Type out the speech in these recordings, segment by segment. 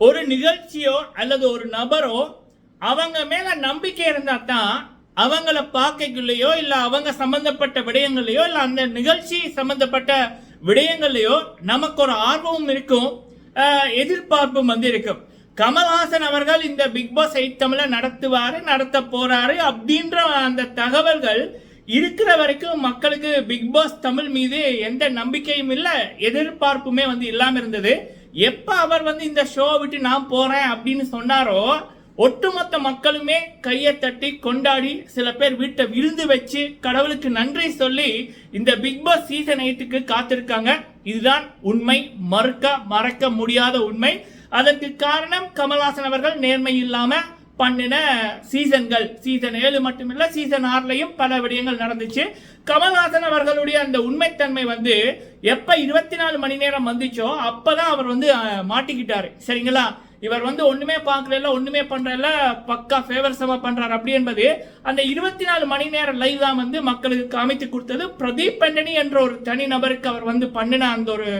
ஒரு நிகழ்ச்சியோ அல்லது ஒரு நபரோ அவங்க மேலே நம்பிக்கை இருந்தால் தான் அவங்கள பார்க்கக்குள்ளேயோ இல்லை அவங்க சம்மந்தப்பட்ட விடயங்களையோ இல்லை அந்த நிகழ்ச்சி சம்மந்தப்பட்ட விடயங்கள்லையோ நமக்கு ஒரு ஆர்வமும் இருக்கும் எதிர்பார்ப்பும் வந்து இருக்கும். கமல்ஹாசன் அவர்கள் இந்த பிக் பாஸ் எயிட் தமிழ நடத்துவாரு நடத்த போறாரு அப்படின்ற அந்த தகவல்கள் இருக்கிற வரைக்கும் மக்களுக்கு பிக் பாஸ் தமிழ் மீது எந்த நம்பிக்கையும் இல்லை எதிர்பார்ப்புமே வந்து இல்லாமல் இருந்தது. எப்ப அவர் வந்து இந்த ஷோ விட்டு நான் போறேன் அப்படின்னு சொன்னாரோ ஒட்டுமொத்த மக்களுமே கையை தட்டி கொண்டாடி சில பேர் வீட்டை விருந்து வச்சு கடவுளுக்கு நன்றி சொல்லி இந்த பிக் பாஸ் சீசன் எயிட்டுக்கு காத்திருக்காங்க. இதுதான் உண்மை. மறுக்க மறக்க முடியாத உண்மை. அதற்கு காரணம் கமல்ஹாசன் அவர்கள் நேர்மை இல்லாமல் பண்ணின சீசன்கள் சீசன் ஏழு மட்டுமில்ல சீசன் ஆறுலையும் பல விடயங்கள் நடந்துச்சு. கமல்ஹாசன் அவர்களுடைய அந்த உண்மைத்தன்மை வந்து எப்ப இருபத்தி நாலு மணி நேரம் வந்துச்சோ அப்பதான் அவர் வந்து மாட்டிக்கிட்டார் மாட்டிக்கிட்டாரு. சரிங்களா? இவர் வந்து ஒண்ணுமே பார்க்கல ஒண்ணுமே பண்றல பக்கா ஃபேவர்ஸமா பண்றாரு. அப்படி என்பது அந்த இருபத்தி நாலு மணி நேரம் லைவ் தான் வந்து மக்களுக்கு அமைத்து கொடுத்தது. பிரதீப் பண்டனி என்ற ஒரு தனி நபருக்கு அவர் வந்து பண்ணின அந்த ஒரு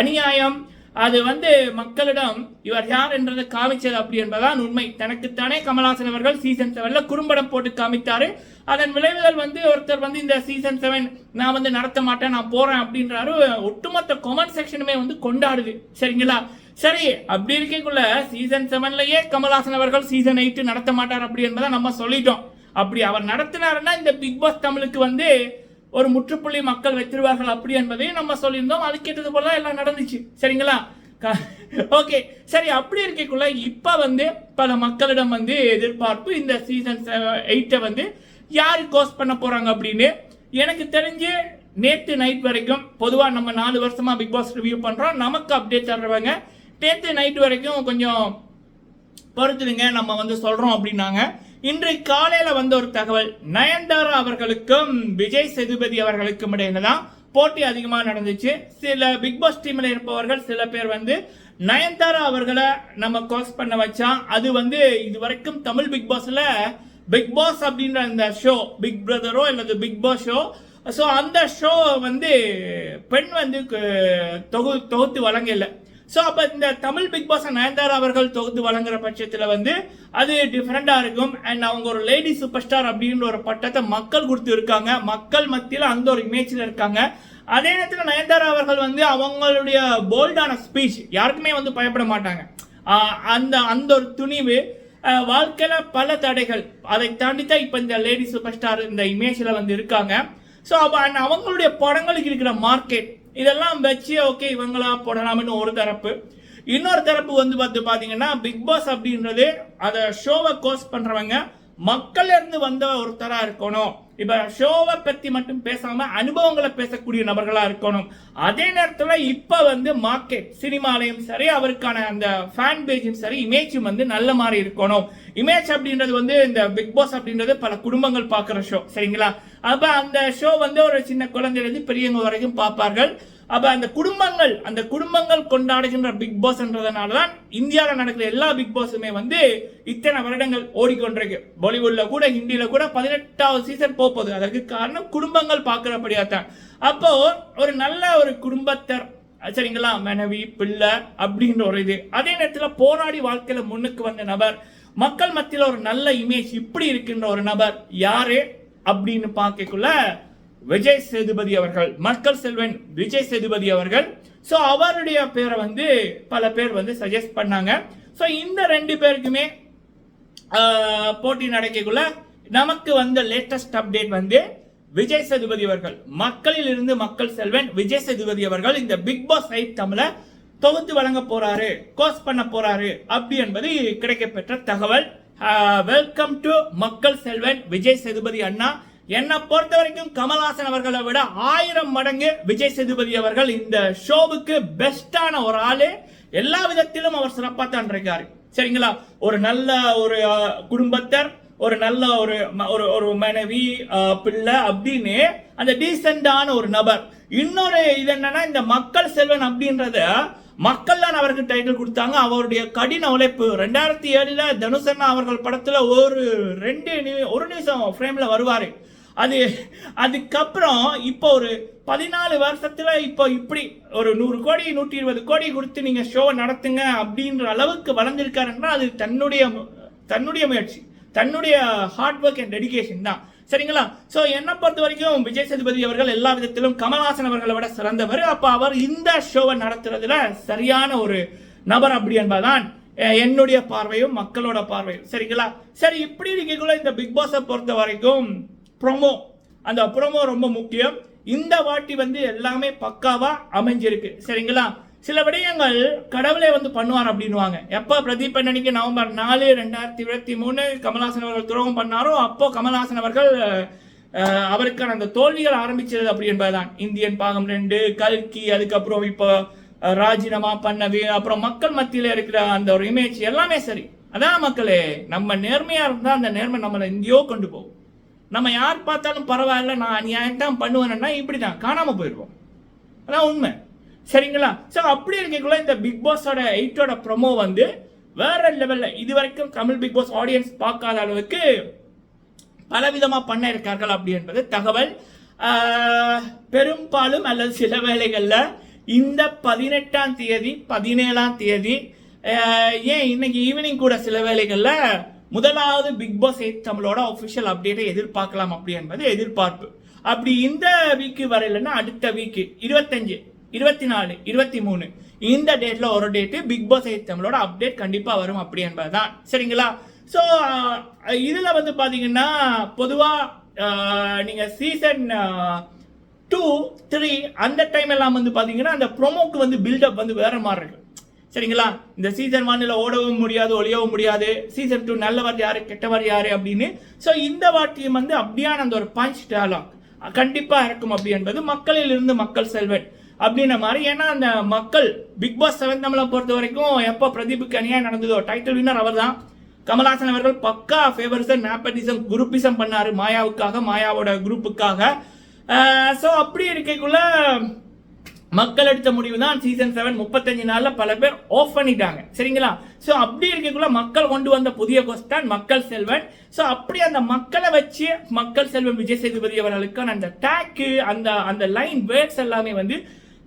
அநியாயம். அது வந்து மக்களிடம் இவர் யார் என்றதை காமிச்சது அப்படி என்பதுதான் உண்மை. தனக்குத்தானே கமலாசன் அவர்கள் சீசன் செவன்ல குறும்படம் போட்டு காமித்தாரு. அதன் விளைவுகள் வந்து ஒருத்தர் வந்து இந்த சீசன் செவன் நான் வந்து நடத்த மாட்டேன் நான் போறேன் அப்படின்றாரு. ஒட்டுமொத்த கொமெண்ட் செக்ஷனுமே வந்து கொண்டாடுது. சரிங்களா? சரி அப்படி இருக்கக்குள்ள சீசன் செவன்லயே கமல்ஹாசன் அவர்கள் சீசன் எயிட் நடத்த மாட்டார் அப்படி என்பதை நம்ம சொல்லிட்டோம். அப்படி அவர் நடத்தினாருன்னா இந்த பிக் பாஸ் தமிழுக்கு வந்து ஒரு முற்றுப்புள்ளி மக்கள் வைத்திருவார்கள் அப்படி என்பதையும் நம்ம சொல்லியிருந்தோம். அது கேட்டது போல தான் எல்லாம் நடந்துச்சு. சரிங்களா? ஓகே. சரி அப்படி இருக்கக்குள்ள இப்போ வந்து பல மக்களிடம் வந்து எதிர்பார்ப்பு இந்த சீசன் எயிட்டை வந்து யார் கோஸ் பண்ண போகிறாங்க அப்படின்னு எனக்கு தெரிஞ்சு நேற்று நைட் வரைக்கும் பொதுவாக நம்ம நாலு வருஷமாக பிக் பாஸ் ரிவ்யூ பண்ணுறோம் நமக்கு அப்டேட் தர்றவங்க நேற்று நைட் வரைக்கும் கொஞ்சம் பொறுத்துடுங்க நம்ம வந்து சொல்கிறோம் அப்படின்னாங்க. இன்று காலையில வந்த ஒரு தகவல். நயன்தாரா அவர்களுக்கும் விஜய் சேதுபதி அவர்களுக்கும் இடையில தான் போட்டி அதிகமாக நடந்துச்சு. சில பிக் பாஸ் டீம்ல இருப்பவர்கள் சில பேர் வந்து நயன்தாரா அவர்களை நம்ம கோஸ் பண்ண வச்சா அது வந்து இது வரைக்கும் தமிழ் பிக் பாஸ்ல பிக் பாஸ் அப்படின்ற அந்த ஷோ பிக் பிரதரோ அல்லது பிக் பாஸ் ஷோ ஸோ அந்த ஷோ வந்து பெண் வந்து கு- தொகு தொகுத்து வழங்கலை ஸோ அப்போ இந்த தமிழ் பிக் பாஸ் நயன்தாரா அவர்கள் தொகுத்து வழங்குற பட்சத்தில் வந்து அது டிஃப்ரெண்டாக இருக்கும். அண்ட் அவங்க ஒரு லேடி சூப்பர் ஸ்டார் அப்படின்ற ஒரு பட்டத்தை மக்கள் கொடுத்து இருக்காங்க. மக்கள் மத்தியில் அந்த ஒரு இமேஜில் இருக்காங்க. அதே நேரத்தில் நயன்தாரா அவர்கள் வந்து அவங்களுடைய போல்டான ஸ்பீச் யாருக்குமே வந்து பயப்பட மாட்டாங்க. அந்த அந்த ஒரு துணிவு வாழ்க்கையில் பல தடைகள். அதை தாண்டி தான் இப்போ இந்த லேடி சூப்பர் ஸ்டார் இந்த இமேஜில் வந்து இருக்காங்க. ஸோ அப்போ அவங்களுடைய படங்களுக்கு இருக்கிற மார்க்கெட் இதெல்லாம் வச்சு ஓகே இவங்களா போடலாம்னு ஒரு தரப்பு. இன்னொரு தரப்பு வந்து பார்த்து பார்த்தீங்கன்னா பிக் பாஸ் அப்படின்றது அதை ஷோவை கோஸ் பண்ணுறவங்க மக்கள் இருந்து வந்த ஒருத்தராக இருக்கணும். இப்போ ஷோவை பற்றி மட்டும் பேசாமல் அனுபவங்களை பேசக்கூடிய நபர்களாக இருக்கணும். அதே நேரத்தில் இப்போ வந்து மார்க்கெட் சினிமாலையும் சரி அவருக்கான அந்த ஃபேன் பேஜும் சரி இமேஜும் வந்து நல்ல மாதிரி இருக்கணும். இமேஜ் அப்படின்றது வந்து இந்த பிக் பாஸ் அப்படின்றது பல குடும்பங்கள் பார்க்குற ஷோ சரிங்களா? அப்போ அந்த ஷோ வந்து ஒரு சின்ன குழந்தையிலேருந்து பெரியவங்க வரைக்கும் பார்ப்பார்கள். அப்ப அந்த குடும்பங்கள் அந்த குடும்பங்கள் கொண்டாடுகின்ற பிக் பாஸ்ன்றதுனால தான் இந்தியாவில் நடக்கிற எல்லா பிக் பாஸுமே வந்து இத்தனை வருடங்கள் ஓடிக்கொண்டிருக்கு. பாலிவுட்ல கூட ஹிந்தியில கூட பதினெட்டாவது சீசன் போகுது அதற்கு காரணம் குடும்பங்கள் பார்க்கிறபடியா தான் அப்போ ஒரு நல்ல ஒரு குடும்பத்தர் சரிங்களா? மனைவி பிள்ளை அப்படின்ற ஒரு இது. அதே நேரத்தில் போராடி வாழ்க்கையில முன்னுக்கு வந்த நபர் மக்கள் மத்தியில் ஒரு நல்ல இமேஜ் இப்படி இருக்கின்ற ஒரு நபர் யாரு அப்படின்னு பார்க்கக்குள்ள விஜய் சேதுபதி அவர்கள் மக்கள் செல்வன் விஜய் சேதுபதி அவர்கள். ஸோ அவருடைய பேரை வந்து பல பேர் வந்து சஜஸ்ட் பண்ணாங்க. ஸோ இந்த ரெண்டு பேருக்குமே போட்டி நடக்கக்குள்ள நமக்கு வந்த லேட்டஸ்ட் அப்டேட் வந்து விஜய் சேதுபதி அவர்கள். மக்களில் இருந்து மக்கள் செல்வன் விஜய் சேதுபதி அவர்கள் இந்த பிக் பாஸ் ஐட் தமிழ தொகுத்து வழங்க போறாரு கோஸ் பண்ண போறாரு அப்படி என்பது கிடைக்கப்பெற்ற தகவல். வெல்கம் டு மக்கள் செல்வன் விஜய் சேதுபதி அண்ணா. என்னை பொறுத்த வரைக்கும் கமல்ஹாசன் அவர்களை விட ஆயிரம் மடங்கு விஜய் சேதுபதி அவர்கள் இந்த ஷோவுக்கு பெஸ்டான ஒரு ஆளு. எல்லா விதத்திலும் அவர் சிறப்பாக தான் இருக்காரு. சரிங்களா? ஒரு நல்ல ஒரு குடும்பத்தர் ஒரு நல்ல ஒரு ஒரு ஒரு மனைவி பிள்ளை அப்படின்னு அந்த டீசெண்டான ஒரு நபர். இன்னொரு இது என்னன்னா இந்த மக்கள் செல்வன் அப்படின்றத மக்கள் தான் அவருக்கு டைட்டில் கொடுத்தாங்க. அவருடைய கடின உழைப்பு. ரெண்டாயிரத்தி ஏழுல தனுஷ் அவர்கள் படத்துல ஒரு ரெண்டு ஒரு நிமிஷம் ஃப்ரேம்ல வருவாரு. அது அதுக்கப்புறம் இப்போ ஒரு பதினாலு வருஷத்தில் இப்போ இப்படி ஒரு நூறு கோடி நூற்றி இருபது கோடி கொடுத்து நீங்கள் ஷோவை நடத்துங்க அப்படின்ற அளவுக்கு வளர்ந்துருக்காருன்னா அது தன்னுடைய மு- தன்னுடைய முயற்சி. தன்னுடைய ஹார்ட் ஒர்க் அண்ட் டெடிக்கேஷன் தான். சரிங்களா? ஸோ என்னை பொறுத்த வரைக்கும் விஜய் சேதுபதி அவர்கள் எல்லா விதத்திலும் கமல்ஹாசன் அவர்களை விட சிறந்தவர். அப்போ அவர் இந்த ஷோவை நடத்துறதுல சரியான ஒரு நபர் அப்படி என்பதுதான் என்னுடைய பார்வையும் மக்களோட பார்வையும். சரிங்களா? சரி இப்படி இருக்கக்குள்ள இந்த பிக் பாஸை பொறுத்த வரைக்கும் ப்ரோமோ அந்த ப்ரோமோ ரொம்ப முக்கியம். இந்த வாட்டி வந்து எல்லாமே பக்காவாக அமைஞ்சிருக்கு. சரிங்களா? சில விடயங்கள் கடவுளே வந்து பண்ணுவார் அப்படின்னுவாங்க. எப்போ பிரதீப் அண்ணனிக்கு நவம்பர் நாலு ரெண்டாயிரத்தி இருபத்தி மூணு கமல்ஹாசன் அவர்கள் துரோகம் பண்ணாரோ அப்போ கமல்ஹாசன் அவர்கள் அவருக்கான அந்த தோல்விகள் ஆரம்பிச்சது அப்படி என்பதுதான். இந்தியன் பாகம் ரெண்டு கல்கி அதுக்கப்புறம் இப்போ ராஜினாமா பண்ணது அப்புறம் மக்கள் மத்தியில் இருக்கிற அந்த ஒரு இமேஜ் எல்லாமே சரி. அதான் மக்களே நம்ம நேர்மையாக இருந்தால் அந்த நேர்மை நம்மளை எங்கேயோ கொண்டு போகும். நம்ம யார் பார்த்தாலும் பரவாயில்ல நான் நியாயம் தான் பண்ணுவேன்னா இப்படி தான் காணாமல் போயிடுவோம் அதான் உண்மை. சரிங்களா? ஸோ அப்படி இருக்கக்குள்ள இந்த பிக் பாஸோட எயிட்டோட ப்ரொமோ வந்து வேற லெவலில் இது வரைக்கும் தமிழ் பிக் பாஸ் ஆடியன்ஸ் பார்க்காத அளவுக்கு பலவிதமாக பண்ண இருக்கார்கள் அப்படி என்பது தகவல் பெரும்பாலும் அல்லது சில வேளைகளில் இந்த பதினெட்டாம் தேதி பதினேழாம் தேதி ஏன் இன்னைக்கு ஈவினிங் கூட சில வேளைகளில் முதலாவது பிக் பாஸ் எயிட் தமிழோட ஒஃபிஷியல் அப்டேட்டை எதிர்பார்க்கலாம் அப்படி என்பது எதிர்பார்ப்பு. அப்படி இந்த வீக்கு வரையிலன்னா அடுத்த வீக்கு இருபத்தஞ்சு இருபத்தி நாலு இருபத்தி மூணு இந்த டேட்ல ஒரு டேட்டு பிக் பாஸ் எயிட் தமிழோட அப்டேட் கண்டிப்பா வரும் அப்படி என்பதுதான். சரிங்களா? ஸோ இதுல வந்து பாத்தீங்கன்னா பொதுவா நீங்கள் நீங்க சீசன் டூ த்ரீ அந்த டைம் எல்லாம் வந்து பாத்தீங்கன்னா அந்த ப்ரோமோக்கு வந்து பில்டப் வந்து வேற மாதிரி இருக்கு. சரிங்களா? இந்த சீசன் ஒன்ல ஓடவும் முடியாது ஒழியவும் முடியாது. சீசன் டூ நல்லவர் யார் கெட்டவர் யார் அப்படின்னு. ஸோ இந்த வாட்டியம் வந்து அப்படியான அந்த ஒரு பஞ்ச் டயலாக் கண்டிப்பாக இருக்கும் அப்படி என்பது மக்களில் இருந்து மக்கள் செல்வன் அப்படின்ற மாதிரி. ஏன்னா அந்த மக்கள் பிக் பாஸ் செவன் தமிழை பொறுத்த வரைக்கும் எப்போ பிரதீபுக்கு அநியாயம் நடந்ததோ டைட்டில் வின்னர் அவர் தான் கமலாசன் அவர்கள் பக்கா ஃபேவரிசம் நேப்பட்டிசம் குரூப்பிசம் பண்ணாரு மாயாவுக்காக மாயாவோட குரூப்புக்காக ஸோ அப்படி இருக்கைக்குள்ள மக்கள் எடுத்த முடிவு தான் சீசன் செவன் முப்பத்தஞ்சு நாளில் பல பேர் ஆஃப் பண்ணிட்டாங்க. சரிங்களா? ஸோ அப்படி இருக்கக்குள்ள மக்கள் கொண்டு வந்த புதிய கொஸ்டான் மக்கள் செல்வன். ஸோ அப்படி அந்த மக்களை வச்சு மக்கள் செல்வன் விஜய் சேதுபதி அவர்களுக்கான அந்த டேக்கு அந்த அந்த லைன் வேர்ட்ஸ் எல்லாமே வந்து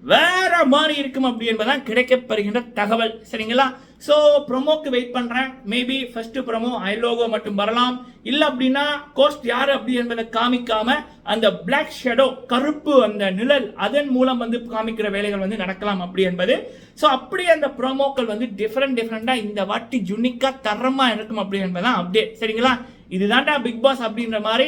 வேற மாதிரி இருக்கும் அப்படி என்பதான் கிடைக்கப்படுகின்ற தகவல். சரிங்களா? ஸோ ப்ரொமோக்கு வெயிட் பண்ணுறேன் மேபி ஃபஸ்ட்டு ப்ரொமோ ஐ லோகோ மட்டும் வரலாம். இல்லை அப்படின்னா கோஸ்ட் யார் அப்படி என்பதை காமிக்காம அந்த பிளாக் ஷெடோ கருப்பு அந்த நிழல் அதன் மூலம் வந்து காமிக்கிற வேலைகள் வந்து நடக்கலாம் அப்படி என்பது. ஸோ அப்படி அந்த ப்ரோமோக்கள் வந்து டிஃப்ரெண்ட் டிஃப்ரெண்ட்டாக இந்த வாட்டி ஜுனிக்காக தரமாக இருக்கும் அப்படி என்பதான் அப்டேட் சரிங்களா? இதுதான்டா பிக் பாஸ் அப்படின்ற மாதிரி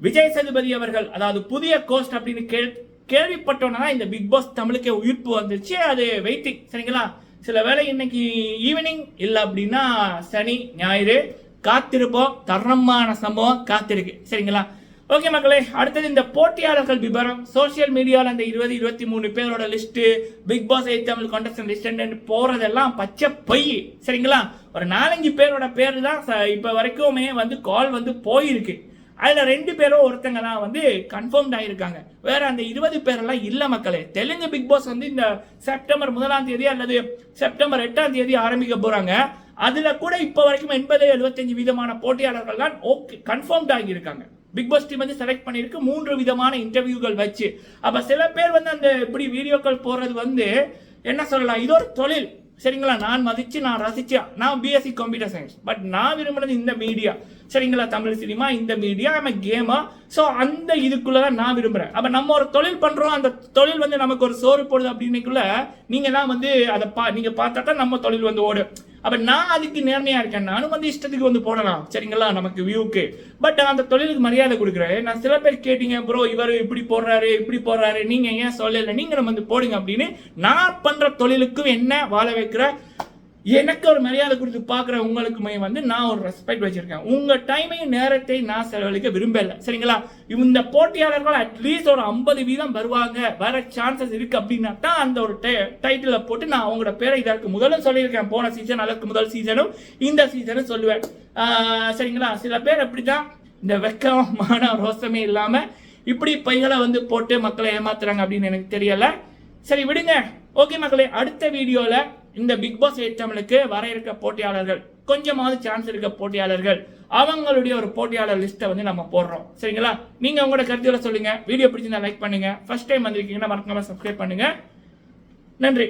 விஜய் சேதுபதி அவர்கள் அதாவது புதிய கோஸ்ட் அப்படின்னு கேள் கேள்விப்பட்டோன்னா இந்த பிக் பாஸ் தமிழுக்கே உயிர்ப்பு வந்துருச்சு. அது வெயிட்டிங் சரிங்களா? சில வேளை இன்னைக்கு ஈவினிங் இல்லை அப்படின்னா சனி ஞாயிறு காத்திருப்போம். தரமான சம்பவம் காத்திருக்கு. சரிங்களா? ஓகே மக்களே அடுத்தது இந்த போட்டியாளர்கள் விபரம். சோஷியல் மீடியாவில் அந்த இருபது இருபத்தி மூணு பேரோட list Bigg Boss eight Tamil contest list போறதெல்லாம் பச்சை பொய். சரிங்களா? ஒரு நாலஞ்சு பேரோட பேர் தான் ச- வரைக்குமே வந்து கால் வந்து போயிருக்கு. அதில் ரெண்டு பேரும் ஒருத்தங்க தான் வந்து கன்ஃபார்ம்ட் ஆகியிருக்காங்க வேற அந்த இருபது பேரெல்லாம் இல்லை மக்களே. தெலுங்கு பிக் பாஸ் வந்து இந்த செப்டம்பர் முதலாம் தேதி அல்லது செப்டம்பர் எட்டாம் தேதி ஆரம்பிக்க போகிறாங்க அதில் கூட இப்போ வரைக்கும் எண்பது எழுபத்தஞ்சு விதமான போட்டியாளர்கள் தான் ஓகே கன்ஃபார்ம்ட் ஆகியிருக்காங்க. பிக் பாஸ் டீம் வந்து செலக்ட் பண்ணிருக்கு மூன்று விதமான இன்டர்வியூகள் வச்சு. அப்போ சில பேர் வந்து அந்த இப்படி வீடியோக்கள் போடுறது வந்து என்ன சொல்லலாம்? இது ஒரு தொழில். சரிங்களா? நான் மதித்து நான் ரசித்தேன் நான் பிஎஸ்சி கம்ப்யூட்டர் சயின்ஸ் பட் நான் விரும்புனது இந்த மீடியா சரிங்களா? தமிழ் சினிமா இந்த மீடியா நம்ம கேமா ஸோ அந்த இதுக்குள்ள தான் நான் விரும்புகிறேன் அப்போ நம்ம ஒரு தொழில் பண்ணுறோம் அந்த தொழில் வந்து நமக்கு ஒரு சோறு போடுது அப்படின்னுக்குள்ள நீங்கள் தான் வந்து அதை பா நீங்கள் பார்த்தா தான் நம்ம தொழில் வந்து ஓடும். அப்போ நான் அதுக்கு நேர்மையாக இருக்கேன். நானும் வந்து இஷ்டத்துக்கு வந்து போடலாம். சரிங்களா? நமக்கு வியூக்கு பட் அந்த தொழிலுக்கு மரியாதை கொடுக்குறேன். நான் சில பேர் கேட்டீங்க ப்ரோ இவர் இப்படி போடுறாரு இப்படி போடுறாரு. நீங்கள் ஏன் சொல்லலை? நீங்கள் நம்ம வந்து போடுங்க அப்படின்னு நான் பண்ணுற தொழிலுக்கும் என்ன வாழ வைக்கிற எனக்கு ஒரு மரியாதை கொடுத்து பார்க்குற உங்களுக்குமே வந்து நான் ஒரு ரெஸ்பெக்ட் வச்சிருக்கேன். உங்கள் டைமையும் நேரத்தை நான் செலவழிக்க விரும்பலை. சரிங்களா? இந்த போட்டியாளர்கள் அட்லீஸ்ட் ஒரு ஐம்பது வீதம் வருவாங்க. வர சான்சஸ் இருக்குது அப்படின்னா தான் அந்த ஒரு டைட்டில போட்டு நான் அவங்களோட பேரை இதற்கு முதலும் சொல்லியிருக்கேன். போன சீசன் அதற்கு முதல் சீசனும் இந்த சீசனும் சொல்லுவேன். சரிங்களா? சில பேர் அப்படி தான் இந்த வெக்கமான ரோசமே இல்லாமல் இப்படி பைகளை வந்து போட்டு மக்களை ஏமாத்துறாங்க அப்படின்னு எனக்கு தெரியலை. சரி விடுங்க. ஓகே மக்களே அடுத்த வீடியோவில் இந்த பிக் பாஸ் எயிட் தமிழுக்கு வர இருக்க போட்டியாளர்கள் கொஞ்சமாவது சான்ஸ் இருக்க போட்டியாளர்கள் அவங்களுடைய ஒரு போட்டியாளர் லிஸ்ட்டை வந்து நம்ம போடுறோம். சரிங்களா? நீங்கள் உங்களோட கருத்துக்களை சொல்லுங்கள் வீடியோ பிடிச்சிருந்தா லைக் பண்ணுங்கள் ஃபர்ஸ்ட் டைம் வந்திருக்கீங்கன்னா மறக்காமல் சப்ஸ்கிரைப் பண்ணுங்கள் நன்றி.